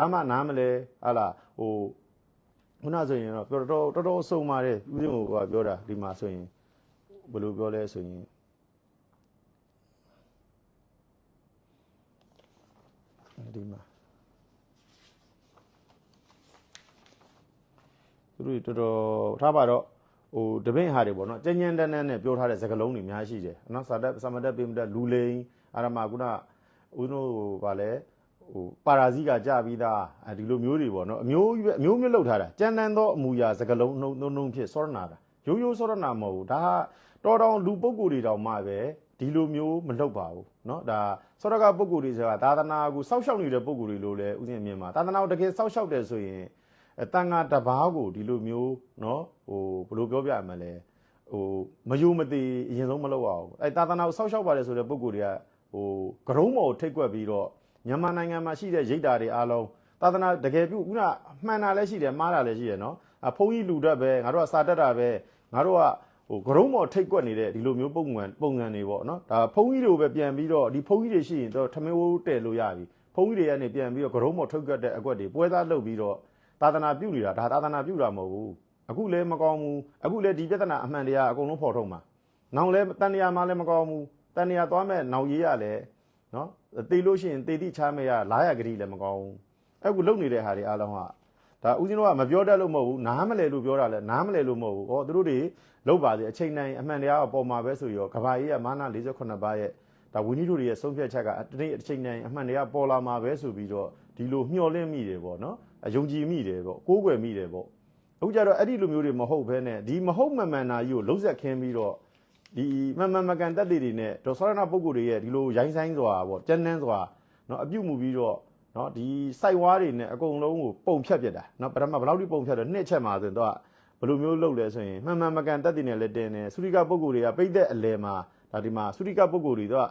အမှနားမလဲဟာလားဟိုခုနဆိုရင်တော့တော်တော်တော်တော်စုံပါတယ်ဦးဇင်းကပြောတာဒီမှာဆိုရင်ဘယ်လိုပြောလဲဆိုရင်ဒီမှာသူတို့တော်တော်ထားပါတော့ဟိုတပည့်ဟာတွေပေါ့နော်ကြဉ္ဉန်းတန်းတန်းနဲ့ပြောထားတဲ့စကားလုံးတွေအများကြီးရှိတယ်နော်စာတက်စမတက်ပိမတက်လူလိန်အာရမခုနဦးတို့ဟိုဗာလဲ ဟိုပါရာဇီကကြပြီးသားအဲဒီလိုမျိုးတွေပေါ့နော်အမျိုးကြီးပဲအမျိုးမျိုးလောက်ထားတာကြမ်းတမ်းသောအမူအရာစကားလုံးနှုံနှုံနှုံဖြစ်စောရနာတာရိုးရိုးစောရနာမဟုတ်ဘူးဒါဟာတော်တော်လူပုဂ္ဂိုလ်တွေတောင်မှပဲဒီလိုမျိုးမလုပ်ပါဘူးเนาะဒါစောရကပုဂ္ဂိုလ်တွေဆိုတာသာသနာကိုစောက်ရှောက်နေတဲ့ပုဂ္ဂိုလ်တွေလို့လည်းဥစဉ်မြင်မှာသာသနာကိုတကယ်စောက်ရှောက်တယ်ဆိုရင်အဲတန်ဃာတပါးကိုဒီလိုမျိုးเนาะဟိုဘယ်လိုပြောပြရမလဲဟိုမယုံမသိအရင်ဆုံးမလုပ်အောင်အဲသာသနာကိုစောက်ရှောက်ပါတယ်ဆိုတဲ့ပုဂ္ဂိုလ်တွေကဟိုကရုံးမော်ထိတ်ကွက်ပြီးတော့ မြန်မာနိုင်ငံမှာရှိတဲ့ရိတ်တာတွေအားလုံးသာသနာတကယ်ပြုခုနမှန်တာလည်းရှိတယ်မှားတာလည်းရှိတယ်နော်အဖုံးကြီးလူတက်ပဲငါတို့ကစာတက်တာပဲငါတို့ကဟိုဂရုံးမော်ထိတ်ကွက်နေတဲ့ဒီလိုမျိုးပုံငံပုံငံတွေပေါ့နော်ဒါဖုံးကြီးတွေကိုပဲပြန်ပြီးတော့ဒီဖုံးကြီးတွေရှိရင်တော့ထမင်းဝိုးတဲလို့ရပြီဖုံးကြီးတွေကနေပြန်ပြီးတော့ဂရုံးမော်ထိတ်ကွက်တဲ့အကွက်တွေပွဲသားလုပ်ပြီးတော့သာသနာပြုနေတာဒါသာသနာပြုတာမဟုတ်ဘူးအခုလည်းမကောင်းဘူးအခုလည်းဒီပြဿနာအမှန်တရားအကုန်လုံးဖော်ထုတ်မှာနောင်လည်းတန်တရားမှလည်းမကောင်းဘူးတန်တရားသွားမဲ့နောက်ရေးရလဲနော် တေလို့ရှိရင်တေတိချမ်းမရလာရဂတိလည်းမကောင်းဘူးအခုလုံနေတဲ့ဟာတွေအားလုံးကဒါဦးဇင်းတို့ကမပြောတတ်လို့မဟုတ်ဘူးနားမလဲလို့ပြောတာလဲနားမလဲလို့မဟုတ်ဘူးဟောသူတို့တွေလောက်ပါစေအချိန်တိုင်းအမှန်တရားအပေါ်မှာပဲဆိုရောကဘာကြီးကမာန48ပါးရဲ့ဒါဝင်းကြီးတို့တွေရဲ့ဆုံးဖြတ်ချက်ကတနေ့အချိန်တိုင်းအမှန်တရားပေါ်လာမှာပဲဆိုပြီးတော့ဒီလိုမျှော်လင့်မိတယ်ပေါ့နော်အယုံကြည်မိတယ်ပေါ့ကိုးကွယ်မိတယ်ပေါ့အခုကြတော့အဲ့ဒီလိုမျိုးတွေမဟုတ်ဘဲနဲ့ဒီမဟုတ်မမှန်တာကြီးကိုလုံးဆက်ခင်းပြီးတော့ ဒီမမှန်မကန်တက်တွေတွေနဲ့ဒေါ်စောရနာပုဂ္ဂိုလ်တွေရဲ့ဒီလိုရိုင်းဆိုင်စွာပေါ့ကြမ်းတမ်းစွာနော်အပြုတ်မှုပြီးတော့ เนาะဒီစိုက်ဝါးတွေနဲ့အကုန်လုံးကိုပုံဖြတ်ပြစ်တာเนาะပထမဘယ်လောက်ထိပုံဖြတ်တော့နှစ်ချက်မှာဆိုရင်တော့ဘယ်လိုမျိုးလုပ်လဲဆိုရင်မှန်မှန်မကန်တက်တည်နေလဲတင်တယ်သုရိကပုဂ္ဂိုလ်တွေကပိတ်တဲ့အလဲမှာဒါဒီမှာသုရိကပုဂ္ဂိုလ်တွေတော့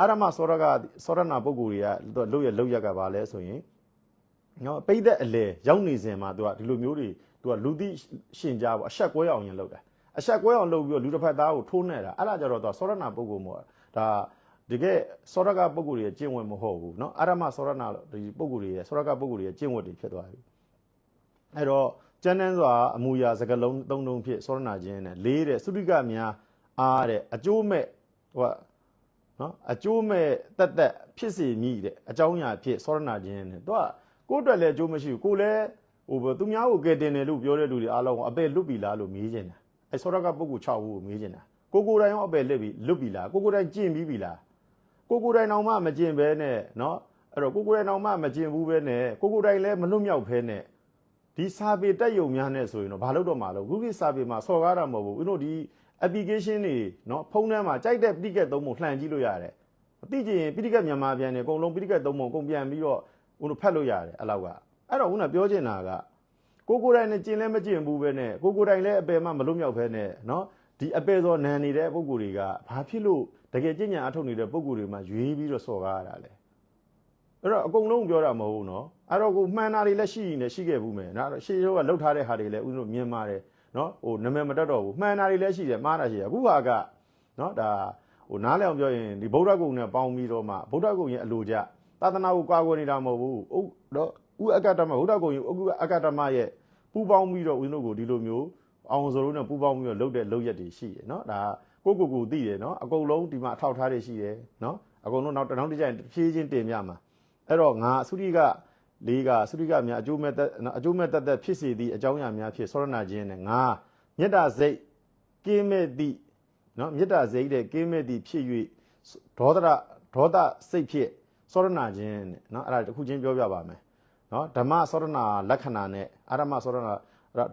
အာရမစောရကစောရနာပုဂ္ဂိုလ်တွေကတော့လုပ်ရလုပ်ရကပါလဲဆိုရင်เนาะပိတ်တဲ့အလဲရောက်နေစဉ်မှာသူကဒီလိုမျိုးတွေသူကလူသိရှင်ကြားပေါ့အဆက်ကွဲအောင်ရင်လုပ်တာ အဆက်ကွဲအောင်လုပ်ပြီးတော့လူတစ်ဖက်သားကိုထိုးနေတာအဲ့ဒါကြတော့သူကစောရနာပုဂ္ဂိုလ်မို့ဒါ တကယ်စောရကပုဂ္ဂိုလ်တွေရဲ့ကျင့်ဝတ်မဟုတ်ဘူးเนาะအာရမစောရနာဒီပုဂ္ဂိုလ်တွေရဲ့စောရကပုဂ္ဂိုလ်တွေရဲ့ကျင့်ဝတ်တွေဖြစ်သွားပြီအဲ့တော့ကျမ်းတန်းစွာအမူအရာစကလုံးသုံးလုံးဖြစ်စောရနာခြင်းနဲ့လေးတဲ့သုရိကများအားတဲ့အကျိုးမဲ့ဟိုကနော်အကျိုးမဲ့တက်တက်ဖြစ်စီမိတဲ့အကြောင်းအရာဖြစ်စောရနာခြင်းနဲ့သူကကိုယ့်အတွက်လည်းအကျိုးမရှိဘူးကိုယ်လည်းဟိုသူများကိုကယ်တင်တယ်လို့ပြောတဲ့လူတွေအားလုံးကအပယ်လွတ်ပြီလားလို့မေးချင်တာ အဲစောရကပုဂ္ဂိုလ်6ဦးကိုမေးချင်တာကိုကိုယ်တိုင်ရောအပယ်လွတ်ပြီလွတ်ပြီလားကိုကိုယ်တိုင်ကျင့်ပြီးပြီလား ကိုကိုယ်တိုင်အောင်မှမကျင်ဘဲနဲ့เนาะအဲ့တော့ကိုကိုယ်တိုင်အောင်မှမကျင်ဘူးပဲနဲ့ကိုကိုယ်တိုင်လည်းမလွတ်မြောက်ဘဲနဲ့ဒီစာပေတက်ယုံများနဲ့ဆိုရင်တော့ဘာလို့တော့မှာလို့ခုခေတ်စာပေမှာစော်ကားတာမဟုတ်ဘူးဦးတို့ဒီ application တွေเนาะဖုန်းထဲမှာကြိုက်တဲ့ပိဋကတ်သုံးပုံလှန်ကြည့်လို့ရတယ်အတိကျရင်ပိဋကတ်မြန်မာပြန်နေအကုန်လုံးပိဋကတ်သုံးပုံအကုန်ပြန်ပြီးတော့ဦးတို့ဖတ်လို့ရတယ်အဲ့လောက်ကအဲ့တော့ဦးကပြောချင်တာက ကိုကိုတိုင်နဲ့ကျင်လဲမကျင်ဘူးပဲနဲ့ကိုကိုတိုင်လည်းအပယ်မှမလွတ်မြောက်ပဲနဲ့နော်ဒီအပယ်သောနန်နေတဲ့ပုံကိုယ်တွေကဘာဖြစ်လို့တကယ်ကြင်ညာအထုတ်နေတဲ့ပုံကိုယ်တွေမှာရွေးပြီးတော့စော်ကားရတာလဲအဲ့တော့အကုန်လုံးပြောတာမဟုတ်ဘူးနော်အဲ့တော့ကိုမှန်တာတွေလည်းရှိရင်လည်းရှိခဲ့ဘူးမယ်နော်ရှေ့ရောကလှုပ်ထားတဲ့ဟာတွေလည်းဦးဇင်းတို့မြင်ပါတယ်နော်ဟိုနာမည်မတက်တော့ဘူးမှန်တာတွေလည်းရှိတယ်မှားတာရှိတယ်အခုဟာကနော်ဒါဟိုနားလည်အောင်ပြောရင်ဒီဗုဒ္ဓဂုံနဲ့ပေါင်းပြီးတော့မှဗုဒ္ဓဂုံရဲ့အလိုကျသာသနာကိုကာကွယ်နေတာမဟုတ်ဘူးဟုတ်တော့ ဥအကတမဗုဒ္ဓဂုံကြီးဥအကတမရဲ့ပူပေါင်းပြီးတော့ဦးဇင်းတို့ကိုဒီလိုမျိုးအောင်စလုံးနဲ့ပူပေါင်းပြီးတော့လှုပ်တဲ့လှုပ်ရက်တွေရှိတယ်နော်ဒါကိုကိုကိုသိတယ်နော်အကုန်လုံးဒီမှာအထောက်ထားတွေရှိတယ်နော်အကုန်လုံးနောက်တောင်းတကြရင်ဖြည်းချင်းတင်ပြမှာအဲ့တော့ငါသုရိကလေးကသုရိကများအကျိုးမဲ့အကျိုးမဲ့တတ်သက်ဖြစ်စေသည့်အကြောင်းအရာများဖြင့်ဆောရဏခြင်းနဲ့ငါမေတ္တာစိတ်ကင်းမဲ့သည့်နော်မေတ္တာစိတ်တဲ့ကင်းမဲ့သည့်ဖြစ်၍ဒေါသဒေါသစိတ်ဖြင့်ဆောရဏခြင်းနဲ့နော်အဲ့ဒါတစ်ခုချင်းပြောပြပါမယ် နော်ဓမ္မစောရဏလက္ခဏာနဲ့အာရမစောရဏ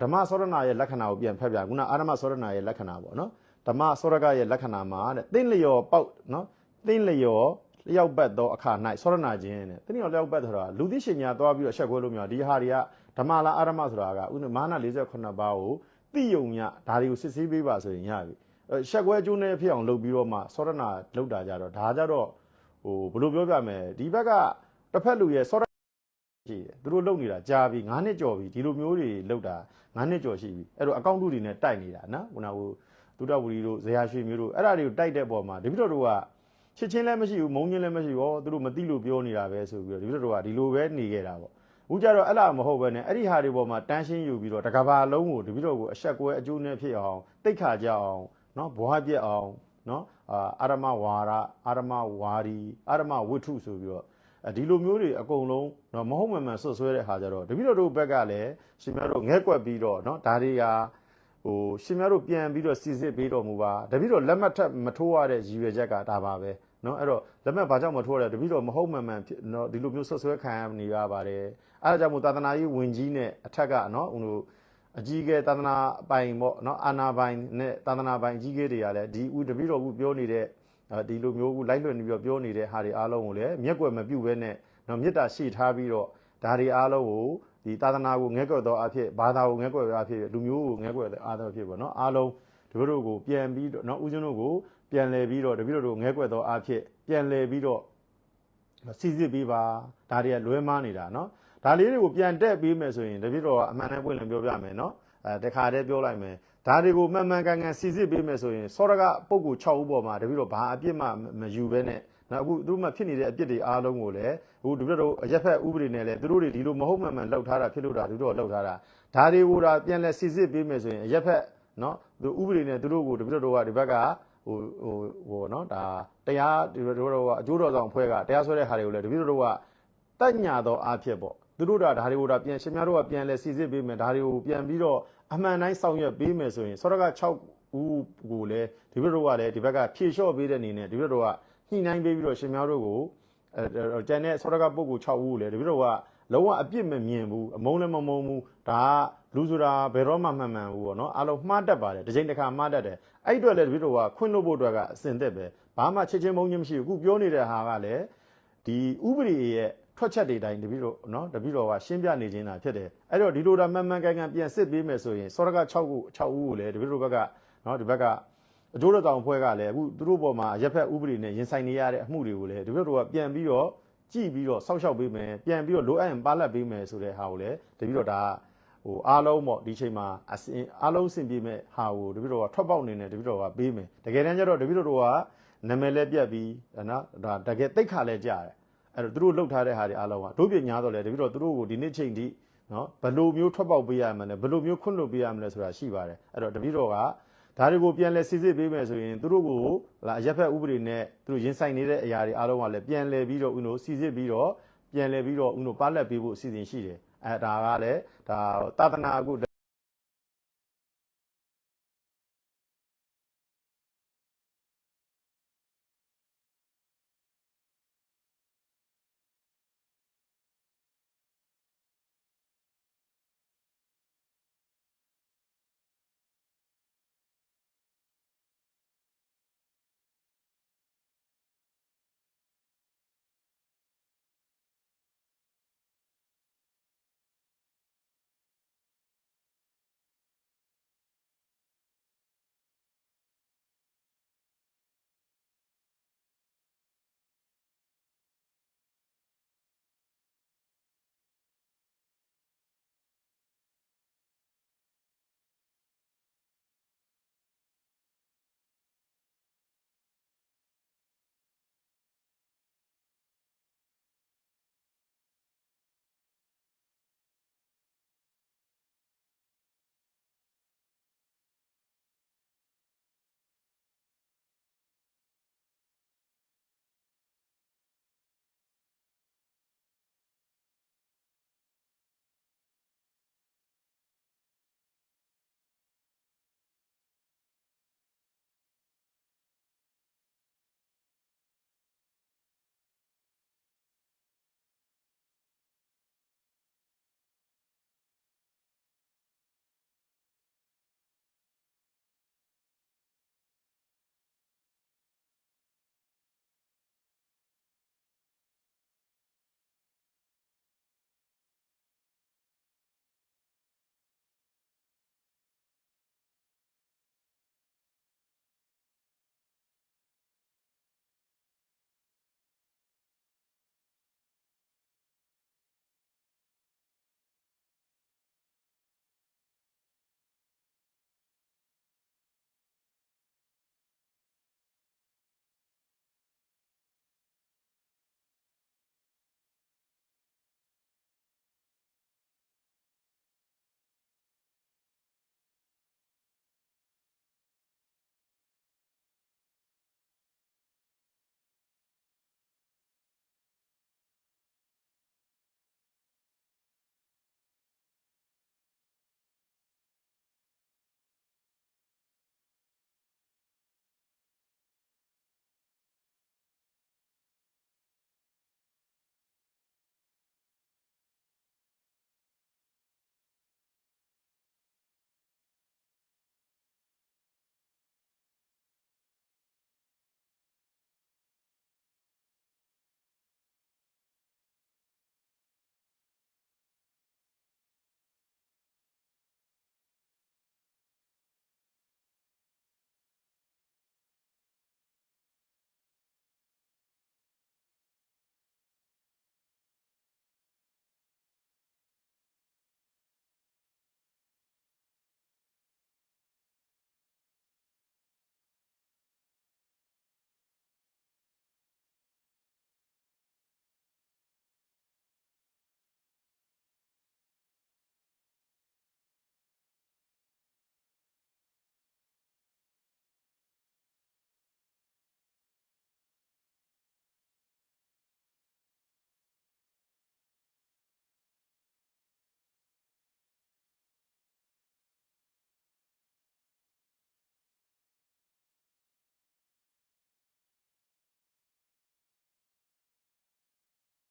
ဓမ္မစောရဏရဲ့လက္ခဏာကိုပြန်ဖတ်ပြခုနအာရမစောရဏရဲ့လက္ခဏာပေါ့နော်ဓမ္မစောရကရဲ့လက္ခဏာမှာတဲ့သင်လျော်ပေါက်နော်သင်လျော်လျောက်ပတ်သောအခါ၌ဆောရနာခြင်းတဲ့တင်းရောလျောက်ပတ်ဆိုတာလူသိရှင်ညာသွားပြီးတော့ရှက်ခွဲလို့မျိုးဒီဟာတွေကဓမ္မလားအာရမဆိုတာကဥနမာန48ပါးကိုသိယုံညဒါတွေကိုစစ်ဆေးပေးပါဆိုရင်ရပြီရှက်ခွဲကျိုးနဲ့ဖြစ်အောင်လုပ်ပြီးတော့မှဆောရနာလောက်တာကြတော့ဒါကြတော့ဟိုဘယ်လိုပြောပြမလဲဒီဘက်ကတစ်ဖက်လူရဲ့ဆောရ ရှိတယ်သူတို့လုံနေတာကြာပြီ9နှစ်ကျော်ပြီဒီလိုမျိုးတွေလုံတာ9နှစ်ကျော်ရှိပြီအဲ့တော့အကောင့်တူတွေနဲ့တိုက်နေတာနော်ခုနကဟိုသုဒ္ဓဝီတို့ဇေယျရွှေမျိုးတို့အဲ့ဒါတွေကိုတိုက်တဲ့ပုံမှာတပိတော်တို့ကချစ်ချင်းလည်းမရှိဘူးမုန်းချင်းလည်းမရှိဘူးဟောသူတို့မသိလို့ပြောနေတာပဲဆိုပြီးတော့တပိတော်တို့ကဒီလိုပဲနေခဲ့တာပေါ့ဦးကြတော့အဲ့လားမဟုတ်ပဲနဲ့အဲ့ဒီဟာတွေပေါ်မှာတန်းရှင်းယူပြီးတော့တကဘာလုံးကိုတပည့်တော်ကိုအဆက်ကွဲအကျိုးနဲ့ဖြစ်အောင်တိတ်ခါကြအောင်နော်ဘွားပြက်အောင်နော်အာအာရမဝါရအာရမဝါရီအာရမဝိထုဆိုပြီးတော့အဲ ဒီလိုမျိုးတွေအကုန်လုံးနော်မဟုတ်မှန်မှန်ဆွတ်ဆွဲတဲ့ဟာကြတော့တပည့်တော်တို့ဘက်ကလည်းရှင်များတို့ငဲ့ကွက်ပြီးတော့နော်ဒါတွေကဟိုရှင်များတို့ပြန်ပြီးတော့စီစစ်ပေးတော်မူပါတပည့်တော်လက်မှတ်ထပ်မထိုးရတဲ့ရည်ရွယ်ချက်ကဒါပါပဲနော်အဲ့တော့လက်မှတ်ဘာကြောင့်မထိုးရလဲတပည့်တော်မဟုတ်မှန်မှန်ဖြစ်နော်ဒီလိုမျိုးဆွတ်ဆွဲခံရနေရပါတယ်အဲ့ဒါကြောင့်မို့သာသနာရေးဝင်ကြီးနဲ့အထက်ကနော်ဟိုအကြီးကဲသာသနာပိုင်ပေါ့နော်အာနာပိုင်နဲ့သာသနာပိုင်အကြီးကဲတွေကလည်းဒီဦးတပည့်တော်ကပြောနေတဲ့ ဒီလိုမျိုးကိုလိုက်လွှင့်နေပြီးတော့ပြောနေတဲ့ဟာတွေအားလုံးကိုလည်းမျက်ကွယ်မပြုတ်ဘဲနဲ့နော်မေတ္တာရှိထားပြီးတော့ဒါတွေအားလုံးကိုဒီသာသနာကိုငဲ့ကွက်သောအဖြစ်ဘာသာကိုငဲ့ကွက်သောအဖြစ်လူမျိုးကိုငဲ့ကွက်သောအားသောအဖြစ်ပေါ့နော်အားလုံးတပည့်တော်ကိုပြန်ပြီးတော့နော်ဦးဇင်းတို့ကိုပြန်လဲပြီးတော့တပည့်တော်တို့ငဲ့ကွက်သောအဖြစ်ပြန်လဲပြီးတော့စီစစ်ပြီးပါဒါတွေကလွဲမားနေတာနော်ဒါလေးတွေကိုပြန်တက်ပြီးမယ်ဆိုရင်တပည့်တော်ကအမှန်တမ်းပွင့်လင်းပြောပြမယ်နော်အဲတခါတည်းပြောလိုက်မယ် ဒါတွေကိုမှန်မှန်ကန်ကန်စီစစ်ပေးမယ်ဆိုရင်စောရကပုံကို6ဦးပေါ်မှာတပည့်တော်ဘာအပြစ်မှမယူဘဲနဲ့နော်အခုသူတို့မှဖြစ်နေတဲ့အပြစ်တွေအားလုံးကိုလည်းအခုတပည့်တော်အရက်ဖက်ဥပဒေနဲ့လည်းသူတို့တွေဒီလိုမဟုတ်မှန်မှန်လှုပ်ထားတာဖြစ်လို့တာသူတို့ကလှုပ်ထားတာဒါတွေကိုဒါပြန်လဲစီစစ်ပေးမယ်ဆိုရင်အရက်ဖက်နော်သူဥပဒေနဲ့သူတို့ကိုတပည့်တော်ကဒီဘက်ကဟိုဟိုဟိုနော်ဒါတရားဒီလိုတော့ကအကျိုးတော်ဆောင်အဖွဲ့ကတရားစွဲတဲ့ဟာတွေကိုလည်းတပည့်တော်ကတက်ညာသောအားဖြင့်ပေါ့သူတို့ဒါဒါတွေကိုဒါပြန်ရှင်များတို့ကပြန်လဲစီစစ်ပေးမယ်ဒါတွေကိုပြန်ပြီးတော့ အမှန်တိုင်းဆောင်ရွက်ပေးမယ်ဆိုရင်စောရက6ဦးကိုလည်းဒီဘက်တို့ကလည်းဒီဘက်ကဖြေလျှော့ပေးတဲ့အနေနဲ့ဒီဘက်တို့ကညှိနှိုင်းပေးပြီးတော့ရှင်များတို့ကိုအဲကျန်တဲ့စောရကပုဂ္ဂိုလ်6ဦးကိုလည်းဒီဘက်တို့ကလုံးဝအပြစ်မမြင်ဘူးအမုန်းလည်းမမုန်းဘူးဒါကလူဆိုတာဘယ်တော့မှမှန်မှန်ဘူးပေါ့နော်အားလုံးမှားတတ်ပါတယ်တစ်ချိန်တစ်ခါမှားတတ်တယ်အဲ့အတွက်လည်းဒီဘက်တို့ကခွင့်လို့ဖို့အတွက်ကအစင်သက်ပဲဘာမှချစ်ချင်းမုန်းချင်းမရှိဘူးအခုပြောနေတဲ့ဟာကလည်းဒီဥပဒေရဲ့ ထွက်ချက်တွေတိုင်းတပည့်တော်နော်တပည့်တော်ကရှင်းပြနေခြင်းတာဖြစ်တယ်အဲ့တော့ဒီလိုတာမှန်မှန်ကန်ကန်ပြန်စစ်ပေးမယ်ဆိုရင်စောရက6ခု6ဦးကိုလည်းတပည့်တော်ဘက်ကနော်ဒီဘက်ကအကျိုးတော်တောင်ဖွဲ့ကလည်းအခုသူတို့ပေါ်မှာရက်ဖက်ဥပဒေနဲ့ရင်ဆိုင်နေရတဲ့အမှုတွေကိုလည်းတပည့်တော်ကပြန်ပြီးတော့ကြည့်ပြီးတော့စောက်ရှောက်ပေးမယ်ပြန်ပြီးတော့လိုအပ်ရင်ပါလက်ပေးမယ်ဆိုတဲ့ဟာကိုလည်းတပည့်တော်ဒါဟိုအားလုံးပေါ့ဒီချိန်မှာအစင်အားလုံးအဆင်ပြေမဲ့ဟာကိုတပည့်တော်ကထွက်ပေါက်နေနဲ့တပည့်တော်ကပေးမယ်တကယ်တမ်းကျတော့တပည့်တော်ကနာမည်လည်းပြတ်ပြီးနော်ဒါတကယ်တိတ်ခါလည်းကြားတယ် အဲ့တော့သူတို့လှုပ်ထားတဲ့ဟာတွေအားလုံးကတို့ပြညာတော့လေတပိတော့သူတို့ကိုဒီနေ့ချိန်ထိနော်ဘယ်လိုမျိုးထွက်ပေါက်ပေးရမလဲဘယ်လိုမျိုးခွင့်လွှတ်ပေးရမလဲဆိုတာရှိပါတယ်အဲ့တော့တပိတော့ကဒါတွေကိုပြန်လဲစစ်စစ်ပေးမယ်ဆိုရင်သူတို့ကိုလာအရက်ဖက်ဥပဒေနဲ့သူတို့ရင်ဆိုင်နေတဲ့အရာတွေအားလုံးကလည်းပြန်လဲပြီးတော့ဦးတို့စစ်စစ်ပြီးတော့ပြန်လဲပြီးတော့ဦးတို့ပါလက်ပေးဖို့အစီအစဉ်ရှိတယ်အဲဒါကလည်းဒါသာသနာအခု